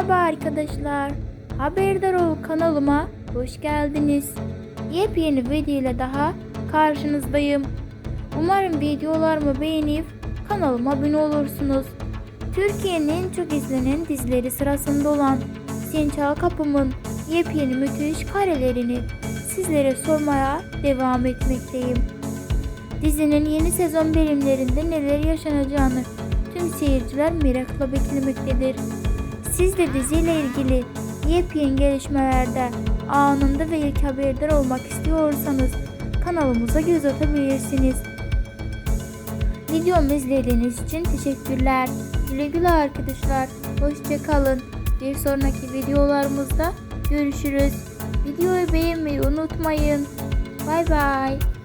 Merhaba arkadaşlar. Haberdar ol kanalıma hoş geldiniz. Yepyeni video ile daha karşınızdayım. Umarım videolarımı beğenip kanalıma abone olursunuz. Türkiye'nin en çok izlenen dizileri sırasında olan Sen Çal Kapım'ın yepyeni müthiş karelerini sizlere sormaya devam etmekteyim. Dizinin yeni sezon bölümlerinde neler yaşanacağını tüm seyirciler merakla beklemektedir. Siz de diziyle ilgili yepyeni gelişmelerde anında ve ilk haberdar olmak istiyorsanız kanalımıza göz atabilirsiniz. Videomu izlediğiniz için teşekkürler. Güle güle arkadaşlar. Hoşçakalın. Bir sonraki videolarımızda görüşürüz. Videoyu beğenmeyi unutmayın. Bay bay.